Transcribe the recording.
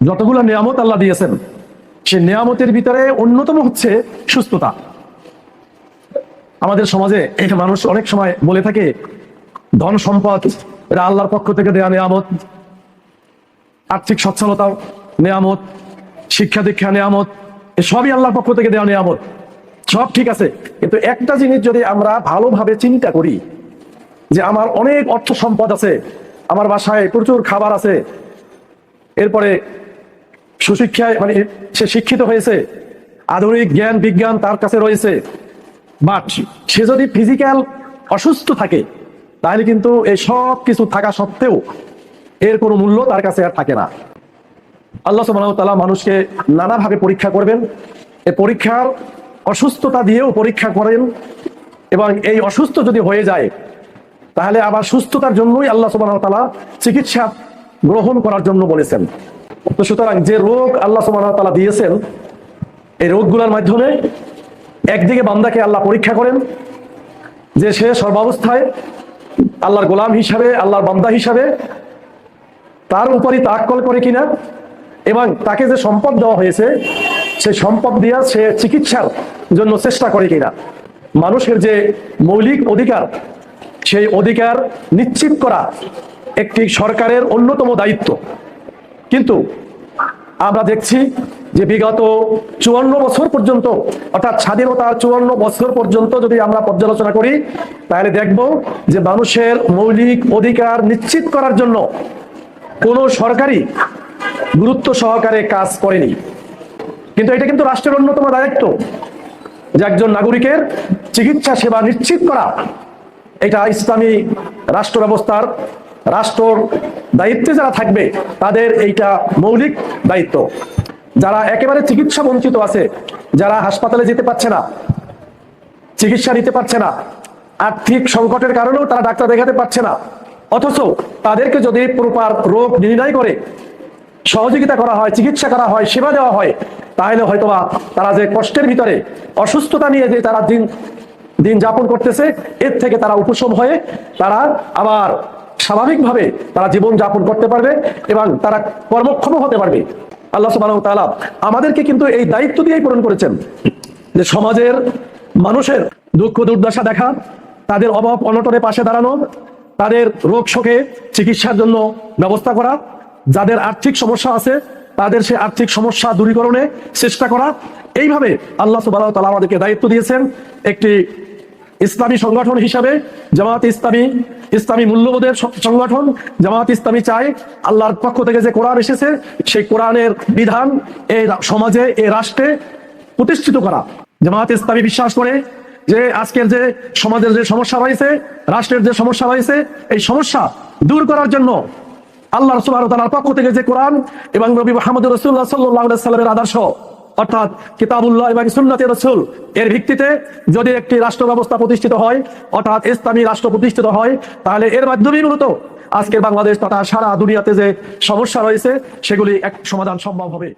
যতগুলো নিয়ামত আল্লাহ দিয়েছেন, সেই নিয়ামতের ভিতরে অন্যতম হচ্ছে সুস্থতা। আমাদের সমাজে এই মানুষ অনেক সময় বলে থাকে, ধন সম্পদ এরা আল্লাহর পক্ষ থেকে দেয়া নিয়ামত, আর্থিক সচ্ছলতা নিয়ামত, শিক্ষা দীক্ষা নিয়ামত সবই আল্লাহর পক্ষ থেকে দেওয়া নিয়ামত। সব ঠিক আছে, কিন্তু একটা জিনিস যদি আমরা ভালোভাবে চিন্তা করি, যে আমার অনেক অর্থ সম্পদ আছে, আমার বাসায় প্রচুর খাবার আছে, এরপরে সুশিক্ষায় মানে সে শিক্ষিত হয়েছে, আধুনিক জ্ঞান, বিজ্ঞান তার কাছে রয়েছে। বাট সে যদি ফিজিক্যাল অসুস্থ থাকে, তাহলে কিন্তু এই সব কিছু থাকা সত্ত্বেও এর কোনো মূল্য তার কাছে আর থাকে না। আল্লাহ সুবাহ মানুষকে নানাভাবে পরীক্ষা করবেন। এ পরীক্ষার অসুস্থতা দিয়েও পরীক্ষা করেন এবং এই অসুস্থ যদি হয়ে যায়, তাহলে আবার সুস্থতার জন্যই আল্লাহ সুবাহ চিকিৎসা গ্রহণ করার জন্য বলেছেন। তো সুতরাং যে রোগ আল্লাহ তালা দিয়েছেন, এই রোগগুলোর মাধ্যমে একদিকে বান্দাকে আল্লাহ পরীক্ষা করেন, যে সে সর্বাবস্থায় আল্লাহর গোলাম হিসাবে, আল্লাহর বান্দা হিসাবে তার উপরই তাক্কল করে কিনা এবং তাকে যে সম্পদ দেওয়া হয়েছে সে সম্পদ দিয়ে সে চিকিৎসার জন্য চেষ্টা করে কিনা। মানুষের যে মৌলিক অধিকার, সেই অধিকার নিশ্চিত করা একটি সরকারের অন্যতম দায়িত্ব। কিন্তু আমরা দেখছি যে বিগত চুয়ান্ন বছর পর্যন্ত, অর্থাৎ স্বাধীনতার চুয়ান্ন বছর পর্যন্ত যদি আমরা পর্যালোচনা করি, তাহলে দেখব যে মানুষের মৌলিক অধিকার নিশ্চিত করার জন্য কোনো সরকারি গুরুত্ব সহকারে কাজ করেনি। কিন্তু এটা কিন্তু রাষ্ট্রের অন্যতম দায়িত্ব যে একজন নাগরিকের চিকিৎসা সেবা নিশ্চিত করা। এটা ইসলামী রাষ্ট্র ব্যবস্থার রাষ্ট্রর দায়িত্বে যারা থাকবে, তাদের এইটা মৌলিক দায়িত্ব। যারা একেবারে চিকিৎসা বঞ্চিত আছে, যারা হাসপাতালে যেতে পারছে না, চিকিৎসা নিতে পারছে না, আর্থিক সংকটের কারণেও তারা ডাক্তার দেখাতে পারছে না, অথচ তাদেরকে যদি প্রপার রোগ নির্ণয় করে, সহযোগিতা করা হয়, চিকিৎসা করা হয়, সেবা দেওয়া হয়, তাহলে হয়তোবা তারা যে কষ্টের ভিতরে, অসুস্থতা নিয়ে যে তারা দিন দিন যাপন করতেছে, এর থেকে তারা উপশম হয়ে তারা আবার স্বাভাবিকভাবে তারা জীবন যাপন করতে পারবে এবং তারা কর্মক্ষম হতে পারবে। আল্লাহ সুবাহ তাআলা আমাদেরকে কিন্তু এই দায়িত্ব দিয়েই পূরণ করেছেন যে সমাজের মানুষের দুঃখ দুর্দশা দেখা, তাদের অভাব অনটনে পাশে দাঁড়ানো, তাদের রোগ শোকে চিকিৎসার জন্য ব্যবস্থা করা, যাদের আর্থিক সমস্যা আছে তাদের সে আর্থিক সমস্যা দূরীকরণে চেষ্টা করা। এইভাবে আল্লাহ সুবাহ তালা আমাদেরকে দায়িত্ব দিয়েছেন। একটি ইসলামী সংগঠন হিসাবে জামাত ইসলামী ইসলামী মূল্যবোধের সংগঠন জামাত ইসলামী চায় আল্লাহর পক্ষ থেকে যে কোরআন এসেছে, সেই কোরআনের বিধান এই সমাজে, এই রাষ্ট্রে প্রতিষ্ঠিত করা। জামাত ইসলামী বিশ্বাস করে যে আজকের যে সমাজের যে সমস্যা রয়েছে, রাষ্ট্রের যে সমস্যা রয়েছে, এই সমস্যা দূর করার জন্য আল্লাহ রসুল তালার পক্ষ থেকে যে কোরআন এবং নবী মোহাম্মদ রসুল্লাহ সাল্লাহ সাল্লামের আদর্শ অর্থাৎ কিতাবুল্লাহ এবং সুন্নাতে রসুল। এর ভিত্তিতে যদি একটি রাষ্ট্র ব্যবস্থা প্রতিষ্ঠিত হয়, অর্থাৎ ইসলামী রাষ্ট্র প্রতিষ্ঠিত হয়, তাহলে এর মাধ্যমেই মূলত আজকের বাংলাদেশ তথা সারা দুনিয়াতে যে সমস্যা রয়েছে, সেগুলি এক সমাধান সম্ভব হবে।